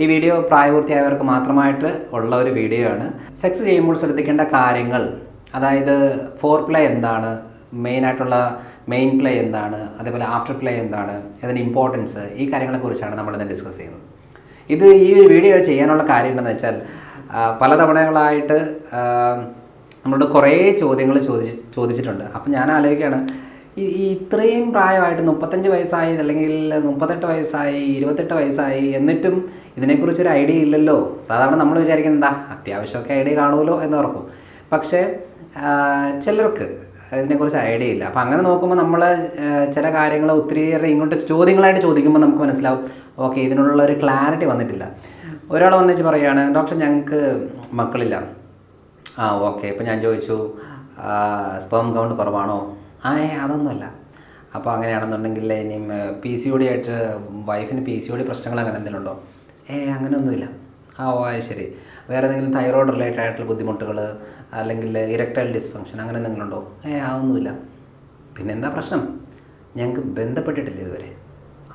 ഈ വീഡിയോ പ്രായപൂർത്തിയായവർക്ക് മാത്രമായിട്ട് ഉള്ള ഒരു വീഡിയോ ആണ്. സെക്സ് ചെയ്യുമ്പോൾ ശ്രദ്ധിക്കേണ്ട കാര്യങ്ങൾ അതായത് ഫോർ പ്ലേ എന്താണ് മെയിൻ ആയിട്ടുള്ള മെയിൻ പ്ലേ എന്താണ് അതേപോലെ ആഫ്റ്റർ പ്ലേ എന്താണ് അതിന്റെ ഇമ്പോർട്ടൻസ് ഈ കാര്യങ്ങളെക്കുറിച്ചാണ് നമ്മളിന്ന് ഡിസ്കസ് ചെയ്യുന്നത്. ഇത് ഈ ഒരു വീഡിയോ ചെയ്യാനുള്ള കാര്യം എന്താണെന്ന് വെച്ചാൽ പലതവണകളായിട്ട് നമ്മളോട് കുറേ ചോദ്യങ്ങൾ ചോദിച്ച് ചോദിച്ചിട്ടുണ്ട്. അപ്പം ഞാൻ ആലോചിക്കുകയാണ് ഈ ഇത്രയും പ്രായമായിട്ട് മുപ്പത്തഞ്ച് വയസ്സായി അല്ലെങ്കിൽ മുപ്പത്തെട്ട് വയസ്സായി ഇരുപത്തെട്ട് വയസ്സായി എന്നിട്ടും ഇതിനെക്കുറിച്ചൊരു ഐഡിയ ഇല്ലല്ലോ. സാധാരണ നമ്മൾ വിചാരിക്കുന്നത് എന്താ അത്യാവശ്യമൊക്കെ ഐഡിയ കാണുമല്ലോ എന്ന് ഓർക്കും പക്ഷേ ചിലർക്ക് ഇതിനെക്കുറിച്ച് ഐഡിയ ഇല്ല. അപ്പം അങ്ങനെ നോക്കുമ്പോൾ നമ്മൾ ചില കാര്യങ്ങൾ ഒത്തിരിയേറെ ഇങ്ങോട്ട് ചോദ്യങ്ങളായിട്ട് ചോദിക്കുമ്പോൾ നമുക്ക് മനസ്സിലാവും ഓക്കെ ഇതിനുള്ള ഒരു ക്ലാരിറ്റി വന്നിട്ടില്ല. ഒരാൾ വന്നിച്ച് പറയുകയാണ് ഡോക്ടർ ഞങ്ങൾക്ക് മക്കളില്ല. ആ ഓക്കെ ഇപ്പം ഞാൻ ചോദിച്ചു സ്പേം കൗണ്ട് കുറവാണോ? ആ ഏ അതൊന്നുമല്ല. അപ്പോൾ അങ്ങനെയാണെന്നുണ്ടെങ്കിൽ ഇനിയും പി സി ഒ ഡി ആയിട്ട് വൈഫിന് പി സി ഒ ഡി പ്രശ്നങ്ങൾ അങ്ങനെ എന്തെങ്കിലും ഉണ്ടോ? ഏ അങ്ങനെയൊന്നുമില്ല. ആ ഓ അത് ശരി. വേറെ എന്തെങ്കിലും തൈറോയ്ഡ് റിലേറ്റഡ് ആയിട്ടുള്ള ബുദ്ധിമുട്ടുകൾ അല്ലെങ്കിൽ ഇരക്ടൈൽ ഡിസ്ഫങ്ഷൻ അങ്ങനെ എന്തെങ്കിലും ഉണ്ടോ? ഏ അതൊന്നുമില്ല. പിന്നെ എന്താ പ്രശ്നം? ഞങ്ങൾക്ക് ബന്ധപ്പെട്ടിട്ടില്ല ഇതുവരെ.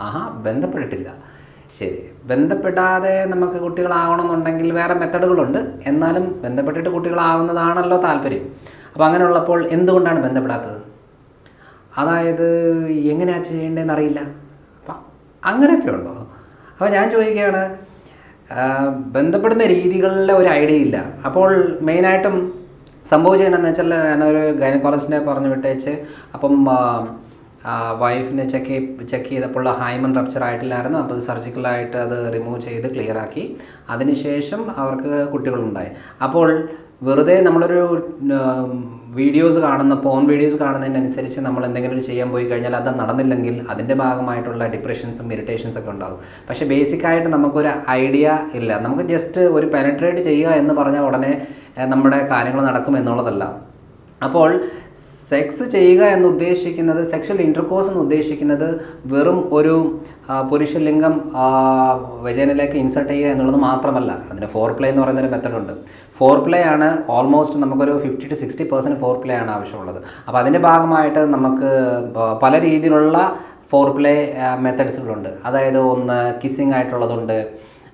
ആഹാ ബന്ധപ്പെട്ടിട്ടില്ല. ശരി. ബന്ധപ്പെടാതെ നമുക്ക് കുട്ടികളാവണമെന്നുണ്ടെങ്കിൽ വേറെ മെത്തഡുകളുണ്ട്. എന്നാലും ബന്ധപ്പെട്ടിട്ട് കുട്ടികളാവുന്നതാണല്ലോ താല്പര്യം. അപ്പോൾ അങ്ങനെയുള്ളപ്പോൾ എന്തുകൊണ്ടാണ് ബന്ധപ്പെടാത്തത്? അതായത് എങ്ങനെയാ ചെയ്യേണ്ടതെന്ന് അറിയില്ല അപ്പം അങ്ങനെയൊക്കെ ഉണ്ടോ? അപ്പോൾ ഞാൻ ചോദിക്കുകയാണ് ബന്ധപ്പെടുന്ന രീതികളിലെ ഒരു ഐഡിയ ഇല്ല. അപ്പോൾ മെയിനായിട്ടും സംഭവിച്ചത് എന്താണെന്ന് വെച്ചാൽ ഞാനൊരു ഗൈനക്കോളജിനെ പറഞ്ഞു വിട്ടേച്ച് അപ്പം വൈഫിനെ ചെക്ക് ചെക്ക് ചെയ്തപ്പോൾ ഹൈമൻ റപ്ചർ ആയിട്ടില്ലായിരുന്നു. അപ്പോൾ സർജിക്കലായിട്ട് അത് റിമൂവ് ചെയ്ത് ക്ലിയർ ആക്കി. അതിനുശേഷം അവർക്ക് കുട്ടികളുണ്ടായി. അപ്പോൾ വെറുതെ നമ്മളൊരു വീഡിയോസ് കാണുന്ന പോൺ വീഡിയോസ് കാണുന്നതിനനുസരിച്ച് നമ്മൾ എന്തെങ്കിലും ചെയ്യാൻ പോയി കഴിഞ്ഞാൽ അത് നടന്നില്ലെങ്കിൽ അതിന്റെ ഭാഗമായിട്ടുള്ള ഡിപ്രഷൻസും ഇറിറ്റേഷൻസ് ഒക്കെ ഉണ്ടാകും. പക്ഷേ ബേസിക്കായിട്ട് നമുക്കൊരു ഐഡിയ ഇല്ല. നമുക്ക് ജസ്റ്റ് ഒരു പെനട്രേറ്റ് ചെയ്യുക എന്ന് പറഞ്ഞാൽ ഉടനെ നമ്മുടെ കാര്യങ്ങൾ നടക്കും എന്നുള്ളതല്ല. അപ്പോൾ സെക്സ് ചെയ്യുക എന്ന് ഉദ്ദേശിക്കുന്നത് സെക്ഷൽ ഇന്റർകോഴ്സ് എന്ന് ഉദ്ദേശിക്കുന്നത് വെറും ഒരു പുരുഷലിംഗം വെജനിലേക്ക് ഇൻസർട്ട് ചെയ്യുക എന്നുള്ളത് മാത്രമല്ല. അതിന് ഫോർ പ്ലേ എന്ന് പറയുന്നൊരു മെത്തഡ് ഉണ്ട്. ഫോർ പ്ലേ ആണ് ഓൾമോസ്റ്റ് നമുക്കൊരു fifty to sixty percent foreplay ആണ് ആവശ്യമുള്ളത്. അപ്പോൾ അതിന്റെ ഭാഗമായിട്ട് നമുക്ക് പല രീതിയിലുള്ള ഫോർ പ്ലേ മെത്തഡ്സുകളുണ്ട് അതായത് ഒന്ന് കിസ്സിങ് ആയിട്ടുള്ളതുണ്ട്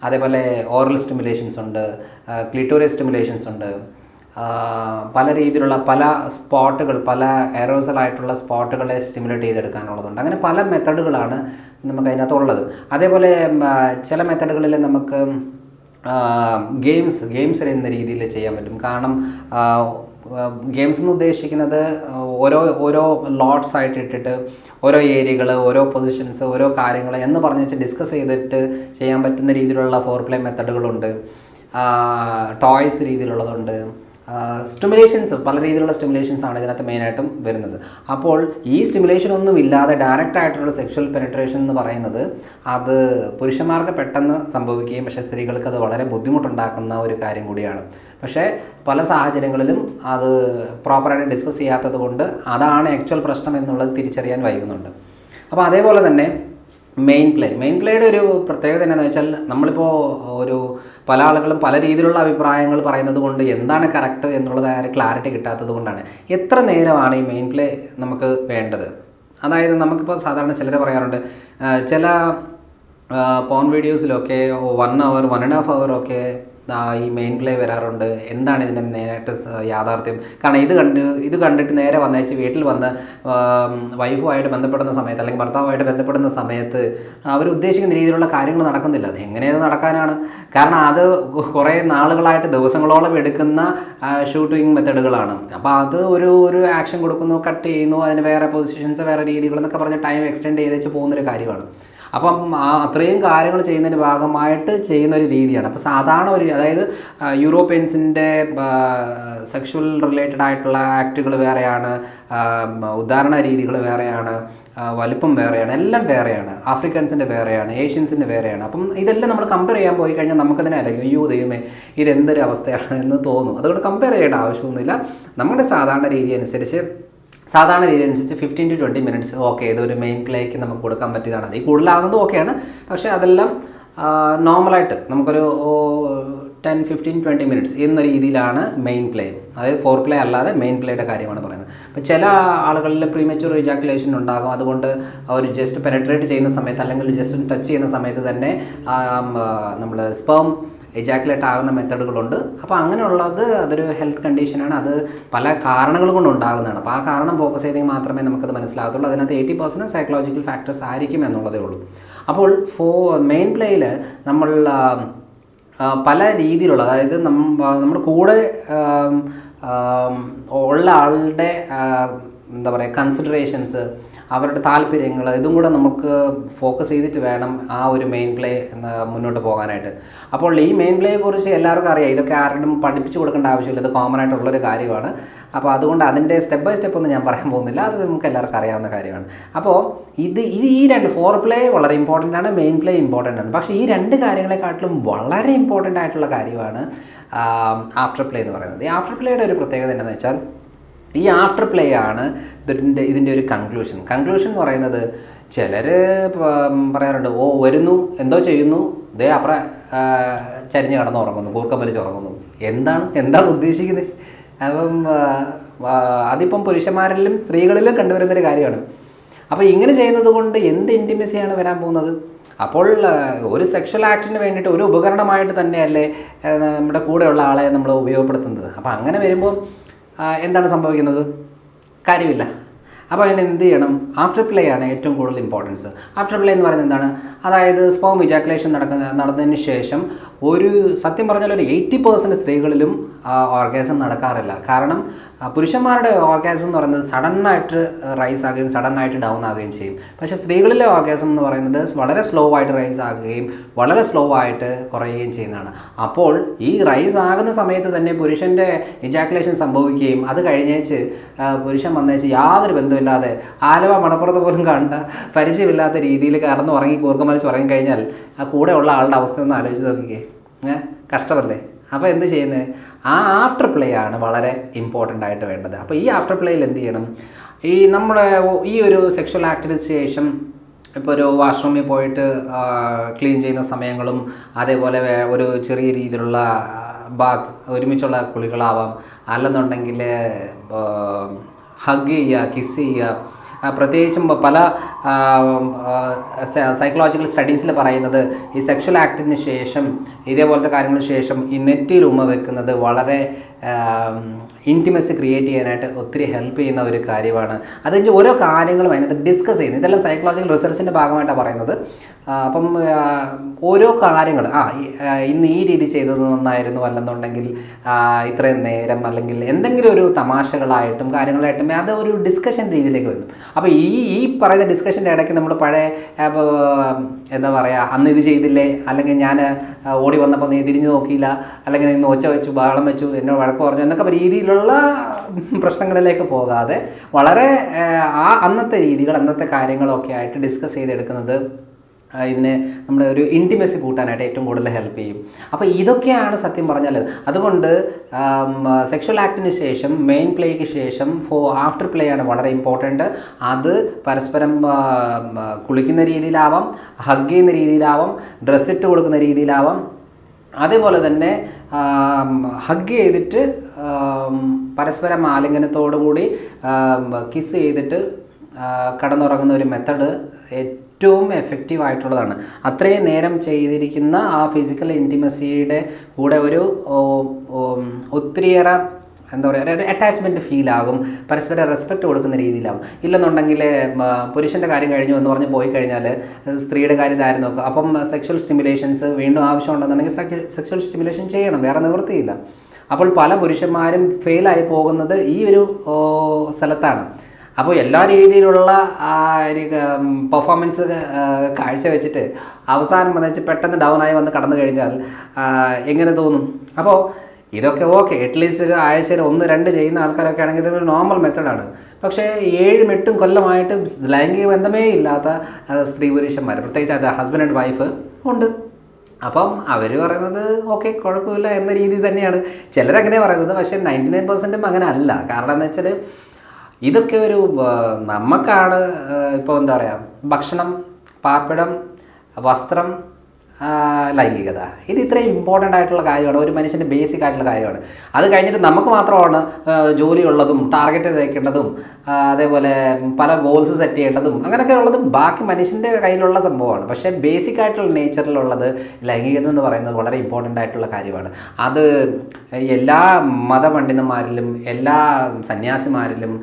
അതേപോലെ ഓറൽ സ്റ്റിമുലേഷൻസ് ഉണ്ട് ക്ലിറ്റോറിയ സ്റ്റിമുലേഷൻസ് ഉണ്ട് പല രീതിയിലുള്ള പല സ്പോട്ടുകൾ പല ആയിട്ടുള്ള സ്പോട്ടുകളെ സ്റ്റിമുലേറ്റ് ചെയ്തെടുക്കാനുള്ളതുണ്ട്. അങ്ങനെ പല മെത്തഡുകളാണ് നമുക്ക് അതിനകത്തുള്ളത് അതേപോലെ ചില മെത്തഡുകളിൽ നമുക്ക് ഗെയിംസ് ഗെയിംസ് എന്ന രീതിയിൽ ചെയ്യാൻ പറ്റും. കാരണം ഗെയിംസ് എന്ന് ഉദ്ദേശിക്കുന്നത് ഓരോ ഓരോ ലോട്ട്സ് ആയിട്ട് ഇട്ടിട്ട് ഓരോ ഏരിയകൾ ഓരോ പൊസിഷൻസ് ഓരോ കാര്യങ്ങൾ എന്ന് പറഞ്ഞ് വെച്ച് ഡിസ്കസ് ചെയ്തിട്ട് ചെയ്യാൻ പറ്റുന്ന രീതിയിലുള്ള ഫോർ പ്ലേ മെത്തഡുകളുണ്ട് ടോയ്സ് രീതിയിലുള്ളതുണ്ട്. സ്റ്റിമുലേഷൻസ് പല രീതിയിലുള്ള സ്റ്റിമുലേഷൻസ് ആണ് ഇതിനകത്ത് മെയിനായിട്ടും വരുന്നത്. അപ്പോൾ ഈ സ്റ്റിമുലേഷൻ ഒന്നും ഇല്ലാതെ ഡയറക്റ്റ് ആയിട്ടുള്ള സെക്ഷൽ പെനിട്രേഷൻ എന്ന് പറയുന്നത് അത് പുരുഷന്മാർക്ക് പെട്ടെന്ന് സംഭവിക്കുകയും പക്ഷേ സ്ത്രീകൾക്ക് അത് വളരെ ബുദ്ധിമുട്ടുണ്ടാക്കുന്ന ഒരു കാര്യം കൂടിയാണ്. പക്ഷേ പല സാഹചര്യങ്ങളിലും അത് പ്രോപ്പറായിട്ട് ഡിസ്കസ് ചെയ്യാത്തത് കൊണ്ട് അതാണ് ആക്ച്വൽ പ്രശ്നം എന്നുള്ളത് തിരിച്ചറിയാൻ വൈകുന്നുണ്ട്. അപ്പോൾ അതേപോലെ തന്നെ മെയിൻ പ്ലേ മെയിൻ പ്ലേയുടെ ഒരു പ്രത്യേകത എന്താണെന്ന് വെച്ചാൽ നമ്മളിപ്പോൾ ഒരു പല ആളുകളും പല രീതിയിലുള്ള അഭിപ്രായങ്ങൾ പറയുന്നത് കൊണ്ട് എന്താണ് കറക്റ്റ് എന്നുള്ളതായ ക്ലാരിറ്റി കിട്ടാത്തത് കൊണ്ടാണ്. എത്ര നേരമാണ് ഈ മെയിൻ പ്ലേ നമുക്ക് വേണ്ടത്? അതായത് നമുക്കിപ്പോൾ സാധാരണ ചിലർ പറയാറുണ്ട് ചില പോൺ വീഡിയോസിലൊക്കെ one hour one and half hour ഒക്കെ ഈ മെയിൻ പ്ലേ വരാറുണ്ട്. എന്താണ് ഇതിന്റെ നേരിട്ട് യാഥാർത്ഥ്യം? കാരണം ഇത് കണ്ട് ഇത് കണ്ടിട്ട് നേരെ വന്നേച്ച് വീട്ടിൽ വന്ന് വൈഫുമായിട്ട് ബന്ധപ്പെടുന്ന സമയത്ത് അല്ലെങ്കിൽ ഭർത്താവുമായിട്ട് ബന്ധപ്പെടുന്ന സമയത്ത് അവർ ഉദ്ദേശിക്കുന്ന രീതിയിലുള്ള കാര്യങ്ങൾ നടക്കുന്നില്ല. അത് എങ്ങനെയത് നടക്കാനാണ്? കാരണം അത് കുറേ നാളുകളായിട്ട് ദിവസങ്ങളോളം എടുക്കുന്ന ഷൂട്ടിംഗ് മെത്തഡുകളാണ് അപ്പോൾ അത് ഒരു ഒരു ആക്ഷൻ കൊടുക്കുന്നു കട്ട് ചെയ്യുന്നു അതിന് വേറെ പൊസിഷൻസ് വേറെ രീതികൾ എന്നൊക്കെ പറഞ്ഞ് ടൈം എക്സ്റ്റെൻഡ് ചെയ്ത് വെച്ച് പോകുന്നൊരു കാര്യമാണ്. അപ്പം അത്രയും കാര്യങ്ങൾ ചെയ്യുന്നതിന്റെ ഭാഗമായിട്ട് ചെയ്യുന്ന ഒരു രീതിയാണ്. അപ്പോൾ സാധാരണ ഒരു അതായത് യൂറോപ്യൻസിന്റെ സെക്ഷൽ റിലേറ്റഡ് ആയിട്ടുള്ള ആക്റ്റുകൾ വേറെയാണ് ഉദാഹരണ രീതികൾ വേറെയാണ് വലിപ്പം വേറെയാണ് എല്ലാം വേറെയാണ്. ആഫ്രിക്കൻസിന്റെ വേറെയാണ് ഏഷ്യൻസിന്റെ വേറെയാണ്. അപ്പം ഇതെല്ലാം നമ്മൾ കമ്പയർ ചെയ്യാൻ പോയി കഴിഞ്ഞാൽ നമുക്കതിനെ അല്ലെങ്കിൽ അയ്യോ ദൈവമേ ഇതെന്തൊരു അവസ്ഥയാണ് എന്ന് തോന്നും. അതുകൊണ്ട് കമ്പയർ ചെയ്യേണ്ട ആവശ്യമൊന്നുമില്ല. നമ്മുടെ സാധാരണ രീതി അനുസരിച്ച് സാധാരണ രീതി അനുസരിച്ച് fifteen to twenty minutes okay ഇതൊരു മെയിൻ പ്ലേക്ക് നമുക്ക് കൊടുക്കാൻ പറ്റിയതാണ് ഈ കൂടുതലാകുന്നത് ഓക്കെയാണ് പക്ഷേ അതെല്ലാം നോർമലായിട്ട് നമുക്കൊരു ടെൻ ഫിഫ്റ്റീൻ ട്വന്റി മിനിറ്റ്സ് എന്ന രീതിയിലാണ് മെയിൻ പ്ലേ അതായത് ഫോർ പ്ലേ അല്ലാതെ മെയിൻ പ്ലേയുടെ കാര്യമാണ് പറയുന്നത്. അപ്പോൾ ചില ആളുകളിൽ പ്രീമച്യൂർ ഇജാക്കുലേഷൻ ഉണ്ടാകും. അതുകൊണ്ട് അവർ ജസ്റ്റ് പെനട്രേറ്റ് ചെയ്യുന്ന സമയത്ത് അല്ലെങ്കിൽ ജസ്റ്റ് ടച്ച് ചെയ്യുന്ന സമയത്ത് തന്നെ നമ്മൾ സ്പേം എജാക്കുലേറ്റ് ആകുന്ന മെത്തഡുകളുണ്ട്. അപ്പോൾ അങ്ങനെയുള്ളത് അതൊരു ഹെൽത്ത് കണ്ടീഷനാണ് അത് പല കാരണങ്ങൾ കൊണ്ട് ഉണ്ടാകുന്നതാണ്. അപ്പോൾ ആ കാരണം ഫോക്കസ് ചെയ്തെങ്കിൽ മാത്രമേ നമുക്കത് മനസ്സിലാകത്തുള്ളൂ. അതിനകത്ത് എയ്റ്റി പെർസെന്റ് സൈക്കോളജിക്കൽ ഫാക്ടേഴ്സ് ആയിരിക്കും എന്നുള്ളതേ ഉള്ളൂ. അപ്പോൾ ഫോ മെയിൻ പ്ലേയിൽ നമ്മൾ പല രീതിയിലുള്ള അതായത് നമ്മ നമ്മുടെ കൂടെ ഉള്ള ആളുടെ എന്താ പറയുക കൺസിഡറേഷൻസ് അവരുടെ താല്പര്യങ്ങൾ ഇതും കൂടെ നമുക്ക് ഫോക്കസ് ചെയ്തിട്ട് വേണം ആ ഒരു മെയിൻ പ്ലേ മുന്നോട്ട് പോകാനായിട്ട്. അപ്പോൾ ഈ മെയിൻ പ്ലേയെ കുറിച്ച് എല്ലാവർക്കും അറിയാം. ഇതൊക്കെ ആരുടെയും പഠിപ്പിച്ചു കൊടുക്കേണ്ട ആവശ്യമില്ല. ഇത് കോമൺ ആയിട്ടുള്ളൊരു കാര്യമാണ്. അപ്പോൾ അതുകൊണ്ട് അതിന്റെ സ്റ്റെപ്പ് ബൈ സ്റ്റെപ്പ് ഒന്നും ഞാൻ പറയാൻ പോകുന്നില്ല. അത് നമുക്ക് എല്ലാവർക്കും അറിയാവുന്ന കാര്യമാണ്. അപ്പോൾ ഇത് ഇത് ഈ രണ്ട് ഫോർ പ്ലേ വളരെ ഇമ്പോർട്ടന്റ് ആണ്. മെയിൻ പ്ലേ ഇമ്പോർട്ടന്റ് ആണ്. പക്ഷേ ഈ രണ്ട് കാര്യങ്ങളെക്കാട്ടിലും വളരെ ഇമ്പോർട്ടന്റ് ആയിട്ടുള്ള കാര്യമാണ് ആഫ്റ്റർ പ്ലേ എന്ന് പറയുന്നത്. ഈ ആഫ്റ്റർ പ്ലേയുടെ ഒരു പ്രത്യേകത എന്താണെന്ന് വെച്ചാൽ ഈ ആഫ്റ്റർ പ്ലേ ആണ് ഇതിന്റെ ഇതിന്റെ ഒരു കൺക്ലൂഷൻ കൺക്ലൂഷൻ എന്ന് പറയുന്നത് ചിലർ പറയാറുണ്ട് ഓ വരുന്നു എന്തോ ചെയ്യുന്നു. ദേ അപ്പുറം ചരിഞ്ഞ് കടന്ന് ഉറങ്ങുന്നു കൂർക്കം വലിച്ച് ഉറങ്ങുന്നു. എന്താണ് എന്താണ് ഉദ്ദേശിക്കുന്നത്? അപ്പം അതിപ്പം പുരുഷന്മാരിലും സ്ത്രീകളിലും കണ്ടുവരുന്നൊരു കാര്യമാണ്. അപ്പോൾ ഇങ്ങനെ ചെയ്യുന്നത് കൊണ്ട് എന്ത് ഇന്റിമസിയാണ് വരാൻ പോകുന്നത്? അപ്പോൾ ഒരു സെക്ഷൽ ആക്ടിന് വേണ്ടിയിട്ട് ഒരു ഉപകരണമായിട്ട് തന്നെയല്ലേ നമ്മുടെ കൂടെയുള്ള ആളെ നമ്മൾ ഉപയോഗപ്പെടുത്തുന്നത്. അപ്പോൾ അങ്ങനെ വരുമ്പോൾ എന്താണ് സംഭവിക്കുന്നത്? കാര്യമില്ല. അപ്പോൾ അതിന് എന്ത് ചെയ്യണം? ആഫ്റ്റർ പ്ലേ ആണ് ഏറ്റവും കൂടുതൽ ഇമ്പോർട്ടൻസ് ആഫ്റ്റർ പ്ലേ എന്ന് പറയുന്നത് എന്താണ്? അതായത് സ്പോം ഇജാക്കുലേഷൻ നടക്കുന്ന നടന്നതിന് ശേഷം ഒരു സത്യം പറഞ്ഞാൽ ഒരു എയ്റ്റി പേഴ്സന്റ് സ്ത്രീകളിലും ഓർഗാസം നടക്കാറില്ല. കാരണം പുരുഷന്മാരുടെ ഓർഗാസം എന്ന് പറയുന്നത് ആയിട്ട് റൈസ് ആകുകയും ആയിട്ട് ഡൗൺ ആകുകയും ചെയ്യും. പക്ഷേ സ്ത്രീകളിലെ ഓർഗാസം എന്ന് പറയുന്നത് വളരെ സ്ലോ ആയിട്ട് റൈസ് ആകുകയും വളരെ സ്ലോ ആയിട്ട് കുറയുകയും ചെയ്യുന്നതാണ്. അപ്പോൾ ഈ റൈസ് ആകുന്ന സമയത്ത് തന്നെ പുരുഷന്റെ ഇജാക്കുലേഷൻ സംഭവിക്കുകയും അത് കഴിഞ്ഞേച്ച് പുരുഷൻ വന്നേച്ച് യാതൊരു ബന്ധമില്ലാതെ ആലവ മണപ്പുറത്ത് പോലും കണ്ട പരിചയമില്ലാത്ത രീതിയിൽ കടന്ന് ഉറങ്ങി കൂർക്കമലിച്ച് ഉറങ്ങി കഴിഞ്ഞാൽ ആ കൂടെ ഉള്ള ആളുടെ അവസ്ഥ ഒന്ന് ആലോചിച്ച് നോക്കിക്കേ. കഷ്ടമല്ലേ? അപ്പോൾ എന്ത് ചെയ്യുന്നത് ആ ആഫ്റ്റർ പ്ലേ ആണ് വളരെ ഇമ്പോർട്ടന്റ് ആയിട്ട് വേണ്ടത്. അപ്പോൾ ഈ ആഫ്റ്റർ പ്ലേയിൽ എന്ത് ചെയ്യണം? ഈ നമ്മുടെ ഈ ഒരു സെക്ഷൽ ആക്ടിന് ശേഷം ഇപ്പോൾ ഒരു വാഷ്റൂമിൽ പോയിട്ട് ക്ലീൻ ചെയ്യുന്ന സമയങ്ങളും അതേപോലെ ഒരു ചെറിയ രീതിയിലുള്ള ബാത്ത് ഒരുമിച്ചുള്ള കുളികളാവാം. അല്ലെന്നുണ്ടെങ്കിൽ ഹഗ് ചെയ്യുക കിസ് ചെയ്യുക പ്രത്യേകിച്ചും പല സൈക്കോളജിക്കൽ സ്റ്റഡീസിൽ പറയുന്നത് ഈ സെക്ഷൽ ആക്ടിന് ശേഷം ഇതേപോലത്തെ കാര്യങ്ങൾക്ക് ശേഷം ഈ നെറ്റിയിൽ ഉമ്മ വെക്കുന്നത് വളരെ ഇന്റിമസി ക്രിയേറ്റ് ചെയ്യാനായിട്ട് ഒത്തിരി ഹെൽപ്പ് ചെയ്യുന്ന ഒരു കാര്യമാണ്. അത് ഓരോ കാര്യങ്ങളും അതിനകത്ത് ഡിസ്കസ് ചെയ്യുന്നത് ഇതെല്ലാം സൈക്കോളജിക്കൽ റിസർച്ചിന്റെ ഭാഗമായിട്ടാണ് പറയുന്നത്. അപ്പം ഓരോ കാര്യങ്ങൾ ആ ഇന്ന് ഈ രീതി ചെയ്തത് നന്നായിരുന്നു അല്ലെന്നുണ്ടെങ്കിൽ ഇത്രയും നേരം അല്ലെങ്കിൽ എന്തെങ്കിലും ഒരു തമാശകളായിട്ടും കാര്യങ്ങളായിട്ടും അത് ഒരു ഡിസ്കഷൻ രീതിയിലേക്ക് വരും അപ്പോൾ ഈ ഈ പറയുന്ന ഡിസ്കഷന്റെ ഇടയ്ക്ക് നമ്മൾ പഴയ എന്താ പറയുക അന്ന് ഇത് ചെയ്തില്ലേ? അല്ലെങ്കിൽ ഞാൻ ഓടി വന്നപ്പോൾ നീ തിരിഞ്ഞു നോക്കിയില്ല? അല്ലെങ്കിൽ നീ ഒച്ച വെച്ചു ബഹളം വെച്ചു എന്നോട് വഴക്ക് പറഞ്ഞു എന്നൊക്കെ രീതിയിലുള്ള പ്രശ്നങ്ങളിലേക്ക് പോകാതെ വളരെ ആ, അന്നത്തെ രീതികൾ അന്നത്തെ കാര്യങ്ങളൊക്കെ ആയിട്ട് ഡിസ്കസ് ചെയ്തെടുക്കുന്നത് ഇതിന് നമ്മുടെ ഒരു ഇന്റിമസി കൂട്ടാനായിട്ട് ഏറ്റവും കൂടുതൽ ഹെൽപ്പ് ചെയ്യും. അപ്പോൾ ഇതൊക്കെയാണ് സത്യം പറഞ്ഞാൽ അതുകൊണ്ട് സെക്ഷൽ ആക്ടിന് ശേഷം മെയിൻ പ്ലേക്ക് ശേഷം ഫോ ആഫ്റ്റർ പ്ലേ ആണ് വളരെ ഇമ്പോർട്ടന്റ് അത് പരസ്പരം കുളിക്കുന്ന രീതിയിലാവാം ഹഗ് ചെയ്യുന്ന രീതിയിലാവാം ഡ്രസ്സിട്ട് കൊടുക്കുന്ന രീതിയിലാവാം. അതേപോലെ തന്നെ ഹഗ് ചെയ്തിട്ട് പരസ്പരം ആലിംഗനത്തോടു കൂടി കിസ് ചെയ്തിട്ട് കടന്നുറങ്ങുന്ന ഒരു മെത്തഡ് ഏറ്റവും എഫക്റ്റീവ് ആയിട്ടുള്ളതാണ്. അത്രയും നേരം ചെയ്തിരിക്കുന്ന ആ ഫിസിക്കൽ ഇന്റിമസിയുടെ കൂടെ ഒരു ഒത്തിരിയേറെ എന്താ പറയുക ഒരു അറ്റാച്ച്മെന്റ് ഫീലാകും പരസ്പരം റെസ്പെക്റ്റ് കൊടുക്കുന്ന രീതിയിലാവും. ഇല്ലെന്നുണ്ടെങ്കിൽ പുരുഷന്റെ കാര്യം കഴിഞ്ഞു എന്ന് പറഞ്ഞ് പോയി കഴിഞ്ഞാൽ സ്ത്രീയുടെ കാര്യം ഇതായിരുന്നു. നോക്കുക അപ്പം സെക്ഷൽ സ്റ്റിമുലേഷൻസ് വീണ്ടും ആവശ്യമുണ്ടെന്നുണ്ടെങ്കിൽ സെക്ഷൽ സ്റ്റിമുലേഷൻ ചെയ്യണം വേറെ നിവൃത്തിയില്ല. അപ്പോൾ പല പുരുഷന്മാരും ഫെയിലായി പോകുന്നത് ഈ ഒരു സ്ഥലത്താണ്. അപ്പോൾ എല്ലാ രീതിയിലുള്ള ഒരു പെർഫോമൻസ് കാഴ്ചവെച്ചിട്ട് അവസാനം വന്നിട്ട് പെട്ടെന്ന് ഡൗൺ ആയി വന്ന് കടന്നു കഴിഞ്ഞാൽ എങ്ങനെ തോന്നും? അപ്പോൾ ഇതൊക്കെ ഓക്കെ അറ്റ്ലീസ്റ്റ് ഒരു ആഴ്ചയിൽ ഒന്ന് രണ്ട് ചെയ്യുന്ന ആൾക്കാരൊക്കെ ആണെങ്കിൽ ഇതൊരു നോർമൽ മെത്തഡാണ് പക്ഷേ ഏഴും എട്ടും കൊല്ലമായിട്ട് ലൈംഗിക ബന്ധമേ ഇല്ലാത്ത സ്ത്രീ പുരുഷന്മാർ പ്രത്യേകിച്ച് അത് ഹസ്ബൻഡ് ആൻഡ് വൈഫ് ഉണ്ട്. അപ്പം അവർ പറയുന്നത് ഓക്കെ കുഴപ്പമില്ല എന്ന രീതി തന്നെയാണ്. ചിലരങ്ങനെ പറയുന്നത് പക്ഷേ നയന്റി നയൻ പെർസെന്റും അങ്ങനെ അല്ല. കാരണം എന്ന് വെച്ചാൽ ഇതൊക്കെ ഒരു നമുക്കാണ് ഇപ്പോൾ എന്താ പറയുക ഭക്ഷണം പാർപ്പിടം വസ്ത്രം ലൈംഗികത. ഇത് ഇത്രയും ഇമ്പോർട്ടന്റ് ആയിട്ടുള്ള കാര്യമാണ്. ഒരു മനുഷ്യന്റെ ബേസിക് ആയിട്ടുള്ള കാര്യമാണ്. അത് കഴിഞ്ഞിട്ട് നമുക്ക് മാത്രമാണ് ജോലിയുള്ളതും ടാർഗറ്റ് തേക്കേണ്ടതും അതേപോലെ പല ഗോൾസ് സെറ്റ് ചെയ്യേണ്ടതും അങ്ങനെയൊക്കെ ഉള്ളതും ബാക്കി മനുഷ്യന്റെ കയ്യിലുള്ള സംഭവമാണ്. പക്ഷേ ബേസിക് ആയിട്ടുള്ള നേച്ചറിലുള്ളത് ലൈംഗികത എന്ന് പറയുന്നത് വളരെ ഇമ്പോർട്ടന്റ് ആയിട്ടുള്ള കാര്യമാണ്. അത് എല്ലാ മതപണ്ഡിതന്മാരിലും എല്ലാ സന്യാസിമാരിലും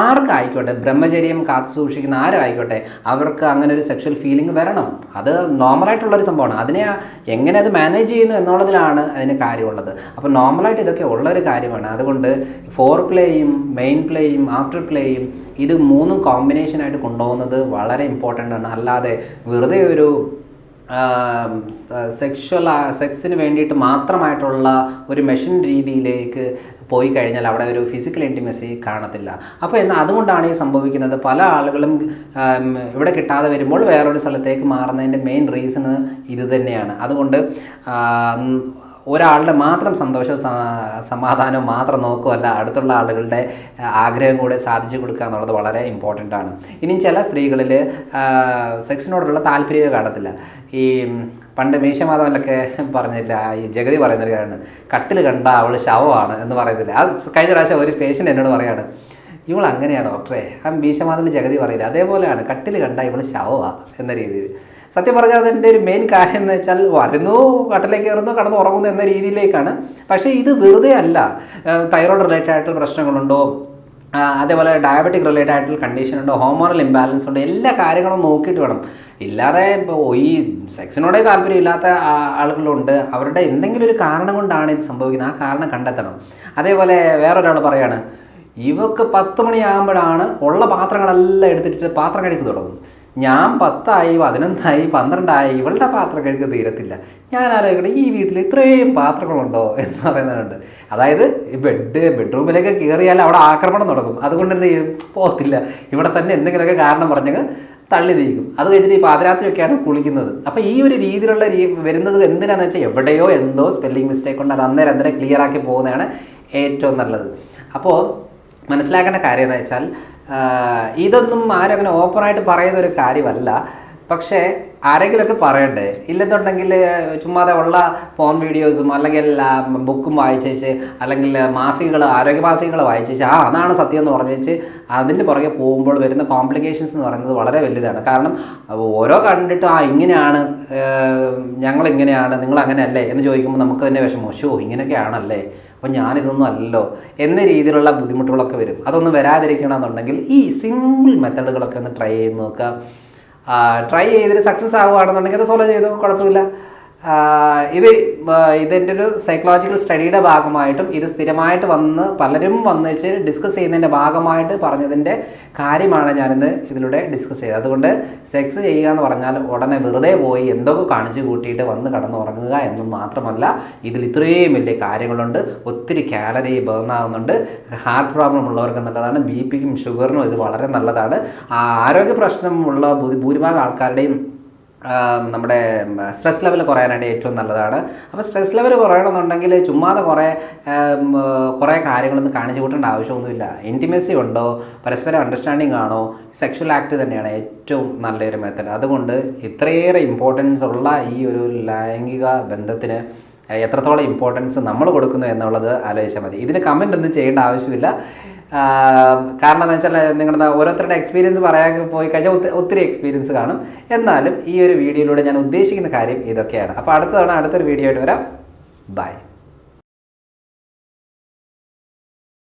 ആർക്കായിക്കോട്ടെ? ബ്രഹ്മചര്യം കാത്തു സൂക്ഷിക്കുന്ന ആരും ആയിക്കോട്ടെ അവർക്ക് അങ്ങനെ ഒരു സെക്ഷൽ ഫീലിംഗ് വരണം. അത് നോർമലായിട്ടുള്ളൊരു സംഭവമാണ്. അതിനെ എങ്ങനെ അത് മാനേജ് ചെയ്യുന്നു എന്നുള്ളതിലാണ് അതിന് കാര്യമുള്ളത്. അപ്പോൾ നോർമലായിട്ട് ഇതൊക്കെ ഉള്ളൊരു കാര്യമാണ്. അതുകൊണ്ട് ഫോർ പ്ലേയും മെയിൻ പ്ലേയും ആഫ്റ്റർ പ്ലേയും ഇത് മൂന്നും കോമ്പിനേഷനായിട്ട് കൊണ്ടുപോകുന്നത് വളരെ ഇമ്പോർട്ടന്റ് ആണ്. അല്ലാതെ വെറുതെ ഒരു സെക്ഷൽ സെക്സിന് വേണ്ടിയിട്ട് മാത്രമായിട്ടുള്ള ഒരു മെഷീൻ രീതിയിലേക്ക് പോയി കഴിഞ്ഞാൽ അവിടെ ഒരു ഫിസിക്കൽ ഇന്റിമസി കാണത്തില്ല. അപ്പോൾ എന്നാൽ അതുകൊണ്ടാണ് ഈ സംഭവിക്കുന്നത്. പല ആളുകളും ഇവിടെ കിട്ടാതെ വരുമ്പോൾ വേറൊരു സ്ഥലത്തേക്ക് മാറുന്നതിന്റെ മെയിൻ റീസൺ ഇത് തന്നെയാണ്. അതുകൊണ്ട് ഒരാളുടെ മാത്രം സന്തോഷ സമാധാനം മാത്രം നോക്കുമല്ല അടുത്തുള്ള ആളുകളുടെ ആഗ്രഹം കൂടെ സാധിച്ചു കൊടുക്കുക എന്നുള്ളത് വളരെ ഇമ്പോർട്ടന്റ് ആണ്. ഇനി ചില സ്ത്രീകളിൽ സെക്സിനോടുള്ള താല്പര്യമേ കാണത്തില്ല. ഈ പണ്ട് മീശമാധവനിലൊക്കെ പറഞ്ഞില്ല ഈ ജഗതി പറയുന്നൊരു കാര്യമാണ് കട്ടിൽ കണ്ട അവൾ ശവമാണ് എന്ന് പറയുന്നില്ല. അത് കഴിഞ്ഞ പ്രാവശ്യം ഒരു പേഷ്യന്റ് എന്നോട് പറയാണ് ഇവൾ അങ്ങനെയാണ് ഡോക്ടറെ. ആ ഭീഷമാതിൽ ജഗതി പറയില്ല. അതേപോലെയാണ് കട്ടിൽ കണ്ട ഇവൾ ശവമാണ് എന്ന രീതിയിൽ. സത്യം പറഞ്ഞാൽ അതിന്റെ ഒരു മെയിൻ കാര്യം എന്ന് വെച്ചാൽ വരുന്നു കട്ടിലേക്ക് കയറുന്നു കടന്ന് ഉറങ്ങുന്നു എന്ന രീതിയിലേക്കാണ്. പക്ഷേ ഇത് വെറുതെ അല്ല. തൈറോയ്ഡ് റിലേറ്റഡ് ആയിട്ടുള്ള പ്രശ്നങ്ങളുണ്ടോ? അതേപോലെ ഡയബറ്റിക് റിലേറ്റഡ് ആയിട്ടുള്ള കണ്ടീഷൻ ഉണ്ട് ഹോമോണൽ ഇംബാലൻസ് ഉണ്ട് എല്ലാ കാര്യങ്ങളും നോക്കിയിട്ട് വേണം. ഇല്ലാതെ ഇപ്പോൾ ഈ സെക്സിനോടേ താല്പര്യമില്ലാത്ത ആളുകളുണ്ട്. അവരുടെ എന്തെങ്കിലും ഒരു കാരണം കൊണ്ടാണ് ഇത് സംഭവിക്കുന്നത്. ആ കാരണം കണ്ടെത്തണം. അതേപോലെ വേറൊരാൾ പറയാണ് ഇവക്ക് പത്ത് മണിയാകുമ്പോഴാണ് ഉള്ള പാത്രങ്ങളെല്ലാം എടുത്തിട്ട് പാത്രം കഴിക്കു തുടങ്ങും. ഞാൻ പത്തായി പതിനൊന്നായി പന്ത്രണ്ടായി ഇവളുടെ പാത്രം കഴുകി തീരത്തില്ല. ഞാൻ ആലോചിക്കട്ടെ ഈ വീട്ടിൽ ഇത്രയും പാത്രങ്ങളുണ്ടോ എന്ന് പറയുന്നുണ്ട്. അതായത് ബെഡ് ബെഡ്റൂമിലേക്ക് കയറിയാൽ അവിടെ ആക്രമണം നടക്കും. അതുകൊണ്ട് എന്ത് ചെയ്യും? പോകത്തില്ല. ഇവിടെ തന്നെ എന്തെങ്കിലുമൊക്കെ കാരണം പറഞ്ഞങ്ങ് തള്ളി നീക്കും. അത് കഴിഞ്ഞിട്ട് ഈ പാതിരാത്രിയൊക്കെയാണ് കുളിക്കുന്നത്. അപ്പോൾ ഈ ഒരു രീതിയിലുള്ള രീ വരുന്നത് എന്തിനാണെന്ന് വെച്ചാൽ എവിടെയോ എന്തോ സ്പെല്ലിംഗ് മിസ്റ്റേക്ക് ഉണ്ട് അത് അന്നേരം അന്നേരം ക്ലിയർ ആക്കി പോകുന്നതാണ് ഏറ്റവും നല്ലത്. അപ്പോൾ മനസ്സിലാക്കേണ്ട കാര്യം എന്ന് വെച്ചാൽ ഇതൊന്നും ആരും അങ്ങനെ ഓപ്പണായിട്ട് പറയുന്ന ഒരു കാര്യമല്ല. പക്ഷേ ആരെങ്കിലുമൊക്കെ പറയണ്ടേ? ഇല്ലെന്നുണ്ടെങ്കിൽ ചുമ്മാതെ ഉള്ള ഫോൺ വീഡിയോസും അല്ലെങ്കിൽ ബുക്കും വായിച്ചേച്ച് അല്ലെങ്കിൽ മാസികകൾ ആരോഗ്യ മാസികകൾ വായിച്ചേച്ച് ആ അതാണ് സത്യം എന്ന് പറഞ്ഞേച്ച് അതിന്റെ പുറകെ പോകുമ്പോൾ വരുന്ന കോംപ്ലിക്കേഷൻസ് എന്ന് പറയുന്നത് വളരെ വലുതാണ്. കാരണം ഓരോ കണ്ടിട്ട് ആ ഇങ്ങനെയാണ് ഞങ്ങൾ ഇങ്ങനെയാണ് നിങ്ങൾ അങ്ങനെയല്ലേ എന്ന് ചോദിക്കുമ്പോൾ നമുക്ക് തന്നെ വിഷമം. ഷോ ഇങ്ങനെയൊക്കെയാണല്ലേ? അപ്പോൾ ഞാനിതൊന്നും അല്ലല്ലോ എന്ന രീതിയിലുള്ള ബുദ്ധിമുട്ടുകളൊക്കെ വരും. അതൊന്നും വരാതിരിക്കണമെന്നുണ്ടെങ്കിൽ ഈ സിമ്പിൾ മെത്തേഡുകളൊക്കെ ഒന്ന് ട്രൈ ചെയ്ത് നോക്കുക. ട്രൈ ചെയ്തിട്ട് സക്സസ് ആവുകയാണെന്നുണ്ടെങ്കിൽ അത് ഫോളോ ചെയ്തോ കുഴപ്പമില്ല. ഇത് ഇതിന്റെ ഒരു സൈക്കോളജിക്കൽ സ്റ്റഡിയുടെ ഭാഗമായിട്ടും ഇത് സ്ഥിരമായിട്ട് വന്ന് പലരും വന്ന് വെച്ച് ഡിസ്കസ് ചെയ്യുന്നതിന്റെ ഭാഗമായിട്ട് പറഞ്ഞതിന്റെ കാര്യമാണ് ഞാനിന്ന് ഇതിലൂടെ ഡിസ്കസ് ചെയ്തത്. അതുകൊണ്ട് സെക്സ് ചെയ്യുക എന്ന് പറഞ്ഞാൽ ഉടനെ വെറുതെ പോയി എന്തൊക്കെ കാണിച്ചു കൂട്ടിയിട്ട് വന്ന് കടന്നുറങ്ങുക എന്നും മാത്രമല്ല ഇതിൽ ഇത്രയും വലിയ കാര്യങ്ങളുണ്ട്. ഒത്തിരി കാലറി ബേൺ ആകുന്നുണ്ട് ഹാർട്ട് പ്രോബ്ലം ഉള്ളവർക്ക് നല്ലതാണ്. ബി പിക്കും ഷുഗറിനും ഇത് വളരെ നല്ലതാണ്. ആരോഗ്യ പ്രശ്നമുള്ള ഭൂരിഭാഗം ആൾക്കാരുടെയും നമ്മുടെ സ്ട്രെസ് ലെവൽ കുറയാനായിട്ട് ഏറ്റവും നല്ലതാണ്. അപ്പോൾ സ്ട്രെസ് ലെവൽ കുറയണമെന്നുണ്ടെങ്കിൽ ചുമ്മാതെ കുറേ കുറേ കാര്യങ്ങളൊന്നും കാണിച്ചു കൂട്ടേണ്ട ആവശ്യമൊന്നുമില്ല. ഇന്റിമസി ഉണ്ടോ? പരസ്പരം അണ്ടർസ്റ്റാൻഡിങ് ആണോ? സെക്ഷൽ ആക്ട് തന്നെയാണ് ഏറ്റവും നല്ലൊരു മെത്തഡ് അതുകൊണ്ട് ഇത്രയേറെ ഇമ്പോർട്ടൻസ് ഉള്ള ഈ ഒരു ലൈംഗിക ബന്ധത്തിന് എത്രത്തോളം ഇമ്പോർട്ടൻസ് നമ്മൾ കൊടുക്കുന്നു എന്നുള്ളത് ആലോചിച്ചാൽ മതി. ഇതിന് കമന്റ് ഒന്നും ചെയ്യേണ്ട ആവശ്യമില്ല. കാരണം എന്താ വെച്ചാൽ നിങ്ങളുടെ ഓരോരുത്തരുടെ എക്സ്പീരിയൻസ് പറയാൻ പോയി കഴിഞ്ഞാൽ ഒത്തി- ഒത്തിരി എക്സ്പീരിയൻസ് കാണും. എന്നാലും ഈ ഒരു വീഡിയോയിലൂടെ ഞാൻ ഉദ്ദേശിക്കുന്ന കാര്യം ഇതൊക്കെയാണ്. അപ്പോൾ അടുത്ത തവണ അടുത്തൊരു വീഡിയോ ആയിട്ട് വരാം. ബൈ